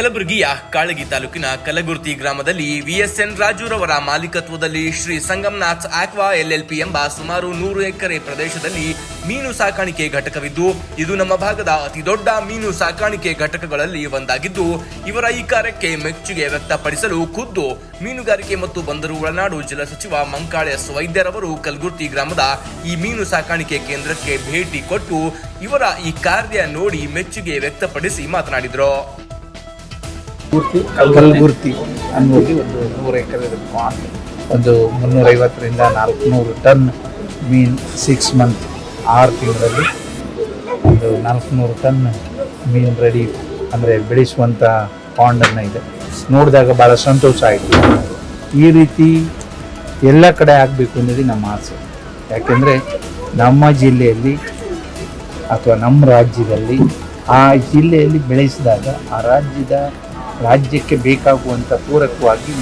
ಕಲಬುರಗಿಯ ಕಾಳಗಿ ತಾಲೂಕಿನ ಕಲಗುರ್ತಿ ಗ್ರಾಮದಲ್ಲಿ ವಿಎಸ್ಎನ್ ರಾಜುರವರ ಮಾಲೀಕತ್ವದಲ್ಲಿ ಶ್ರೀ ಸಂಗಮನಾಥ್ ಆಕ್ವಾ ಎಲ್ಎಲ್ಪಿ ಎಂಬ ಸುಮಾರು ನೂರು ಎಕರೆ ಪ್ರದೇಶದಲ್ಲಿ ಮೀನು ಸಾಕಾಣಿಕೆ ಘಟಕವಿದ್ದು, ಇದು ನಮ್ಮ ಭಾಗದ ಅತಿ ದೊಡ್ಡ ಮೀನು ಸಾಕಾಣಿಕೆ ಘಟಕಗಳಲ್ಲಿ ಒಂದಾಗಿದ್ದು, ಇವರ ಈ ಕಾರ್ಯಕ್ಕೆ ಮೆಚ್ಚುಗೆ ವ್ಯಕ್ತಪಡಿಸಲು ಖುದ್ದು ಮೀನುಗಾರಿಕೆ ಮತ್ತು ಬಂದರು ಒಳನಾಡು ಜಲ ಸಚಿವ ಮಂಕಾಳೆ ವೈದ್ಯರವರು ಕಲಗುರ್ತಿ ಗ್ರಾಮದ ಈ ಮೀನು ಸಾಕಾಣಿಕೆ ಕೇಂದ್ರಕ್ಕೆ ಭೇಟಿ ಕೊಟ್ಟು, ಇವರ ಈ ಕಾರ್ಯ ನೋಡಿ ಮೆಚ್ಚುಗೆ ವ್ಯಕ್ತಪಡಿಸಿ ಮಾತನಾಡಿದರು. ಪೂರ್ತಿ ಕಲ್ಗುರ್ತಿ ಅನ್ನೋದು ಒಂದು ನೂರು ಎಕರೆ ಪಾಂಡ್ ಒಂದು ಮುನ್ನೂರೈವತ್ತರಿಂದ ನಾಲ್ಕುನೂರು ಟನ್ ಮೀನು ಸಿಕ್ಸ್ ಮಂತ್ ಆರು ತಿಂಗಳಲ್ಲಿ ಒಂದು ನಾಲ್ಕುನೂರು ಟನ್ ಮೀನು ರೆಡಿ ಅಂದರೆ ಬೆಳೆಸುವಂಥ ಪಾಂಡನ್ನು ಇದೆ. ನೋಡಿದಾಗ ಭಾಳ ಸಂತೋಷ ಆಯಿತು. ಈ ರೀತಿ ಎಲ್ಲ ಕಡೆ ಆಗಬೇಕು ಅನ್ನೋದು ನಮ್ಮ ಆಸೆ. ಯಾಕೆಂದರೆ ನಮ್ಮ ಜಿಲ್ಲೆಯಲ್ಲಿ ಅಥವಾ ನಮ್ಮ ರಾಜ್ಯದಲ್ಲಿ ಆ ಜಿಲ್ಲೆಯಲ್ಲಿ ಬೆಳೆಸಿದಾಗ ಆ ರಾಜ್ಯದ ರಾಜ್ಯಕ್ಕೆ ಬೇಕಾಗುವಂಥ ಪೂರಕವಾಗಿ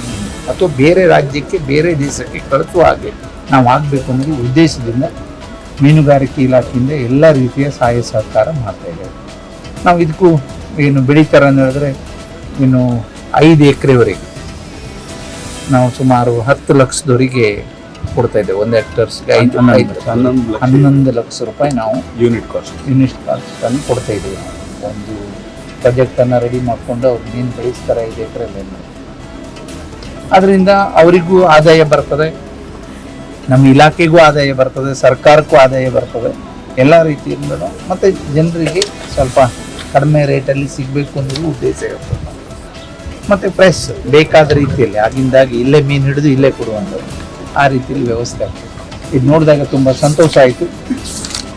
ಅಥವಾ ಬೇರೆ ರಾಜ್ಯಕ್ಕೆ ಬೇರೆ ದೇಶಕ್ಕೆ ಕಳಿಸುವ ಹಾಗೆ ನಾವು ಆಗಬೇಕು ಅನ್ನೋದು ಉದ್ದೇಶದಿಂದ ಮೀನುಗಾರಿಕೆ ಇಲಾಖೆಯಿಂದ ಎಲ್ಲ ರೀತಿಯ ಸಹಾಯ ಸಹಕಾರ ಮಾಡ್ತಾ ಇದ್ದೇವೆ. ನಾವು ಇದಕ್ಕೂ ಏನು ಬೆಳೀತಾರೆ ಅಂತ ಹೇಳಿದ್ರೆ ಇನ್ನು ಐದು ಎಕರೆವರೆಗೆ ನಾವು ಸುಮಾರು ಹತ್ತು ಲಕ್ಷದವರೆಗೆ ಕೊಡ್ತಾ ಇದ್ದೇವೆ. ಒಂದು ಹೆಕ್ಟರ್ಸ್ಗೆ ಐದು ಹನ್ನೊಂದು ಲಕ್ಷ ಹನ್ನೊಂದು ಲಕ್ಷ ರೂಪಾಯಿ ನಾವು ಯೂನಿಟ್ ಕಾಸ್ಟ್ ಯೂನಿಟ್ ಕಾಸ್ಟನ್ನು ಕೊಡ್ತಾ ಇದ್ದೀವಿ. ಒಂದು ಪ್ರಾಜೆಕ್ಟನ್ನು ರೆಡಿ ಮಾಡಿಕೊಂಡು ಅವ್ರು ಮೀನು ಬೆಳೆಸ್ತಾರೆ ಐದು ಎಕರೆ ಮೇಲೆ ಅದರಿಂದ ಅವರಿಗೂ ಆದಾಯ ಬರ್ತದೆ, ನಮ್ಮ ಇಲಾಖೆಗೂ ಆದಾಯ ಬರ್ತದೆ, ಸರ್ಕಾರಕ್ಕೂ ಆದಾಯ ಬರ್ತದೆ. ಎಲ್ಲ ರೀತಿಯಿಂದಲೂ ಮತ್ತು ಜನರಿಗೆ ಸ್ವಲ್ಪ ಕಡಿಮೆ ರೇಟಲ್ಲಿ ಸಿಗಬೇಕು ಅನ್ನೋದು ಉದ್ದೇಶ ಇರ್ತದೆ ಮತ್ತು ಫ್ರೆಶ್ ಬೇಕಾದ ರೀತಿಯಲ್ಲಿ, ಆಗಿಂದಾಗಿ ಇಲ್ಲೇ ಮೀನು ಹಿಡಿದು ಇಲ್ಲೇ ಕೊಡುವಂಥದ್ದು. ಆ ರೀತಿಯಲ್ಲಿ ವ್ಯವಸ್ಥೆ ಆಗ್ತದೆ. ಇದು ನೋಡಿದಾಗ ತುಂಬ ಸಂತೋಷ ಆಯಿತು.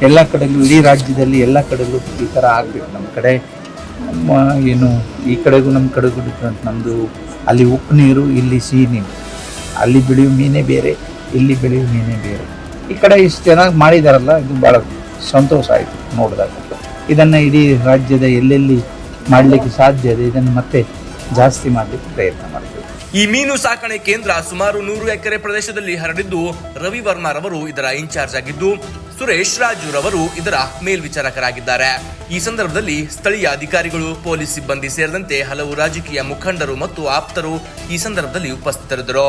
ಎಲ್ಲ ಕಡೆಗೂ ಇಡೀ ರಾಜ್ಯದಲ್ಲಿ ಎಲ್ಲ ಕಡೆಗೂ ಈ ಥರ ಆಗಬೇಕು. ನಮ್ಮ ಕಡೆ ಏನು ಈ ಕಡೆಗೂ ನಮ್ಮ ಕಡೆಗೂ ಡಿಫ್ರೆಂಟ್ ನಮ್ಮದು ಅಲ್ಲಿ ಉಪ್ಪು ನೀರು, ಇಲ್ಲಿ ಸಿಹಿ ನೀರು. ಅಲ್ಲಿ ಬೆಳೆಯೋ ಮೀನೇ ಬೇರೆ, ಇಲ್ಲಿ ಬೆಳೆಯೋ ಮೀನೇ ಬೇರೆ. ಈ ಕಡೆ ಇಷ್ಟು ಚೆನ್ನಾಗಿ ಮಾಡಿದಾರಲ್ಲ, ಇದು ಭಾಳ ಸಂತೋಷ ಆಯಿತು ನೋಡಿದಾಗ. ಇದನ್ನು ಇಡೀ ರಾಜ್ಯದ ಎಲ್ಲೆಲ್ಲಿ ಮಾಡಲಿಕ್ಕೆ ಸಾಧ್ಯ ಇದೆ, ಇದನ್ನು ಮತ್ತೆ ಜಾಸ್ತಿ ಮಾಡಲಿಕ್ಕೆ ಪ್ರಯತ್ನ ಮಾಡ್ತೀವಿ. ಈ ಮೀನು ಸಾಕಣೆ ಕೇಂದ್ರ ಸುಮಾರು ನೂರು ಎಕರೆ ಪ್ರದೇಶದಲ್ಲಿ ಹರಡಿದ್ದು ರವಿ ವರ್ಮಾರವರು ಇದರ ಇನ್ಚಾರ್ಜ್ ಆಗಿದ್ದು ಸುರೇಶ್ ರಾಜುರವರು ಇದರ ಮೇಲ್ವಿಚಾರಕರಾಗಿದ್ದಾರೆ. ಈ ಸಂದರ್ಭದಲ್ಲಿ ಸ್ಥಳೀಯ ಅಧಿಕಾರಿಗಳು, ಪೊಲೀಸ್ ಸಿಬ್ಬಂದಿ ಸೇರಿದಂತೆ ಹಲವು ರಾಜಕೀಯ ಮುಖಂಡರು ಮತ್ತು ಆಪ್ತರು ಈ ಸಂದರ್ಭದಲ್ಲಿ ಉಪಸ್ಥಿತರಿದ್ದರು.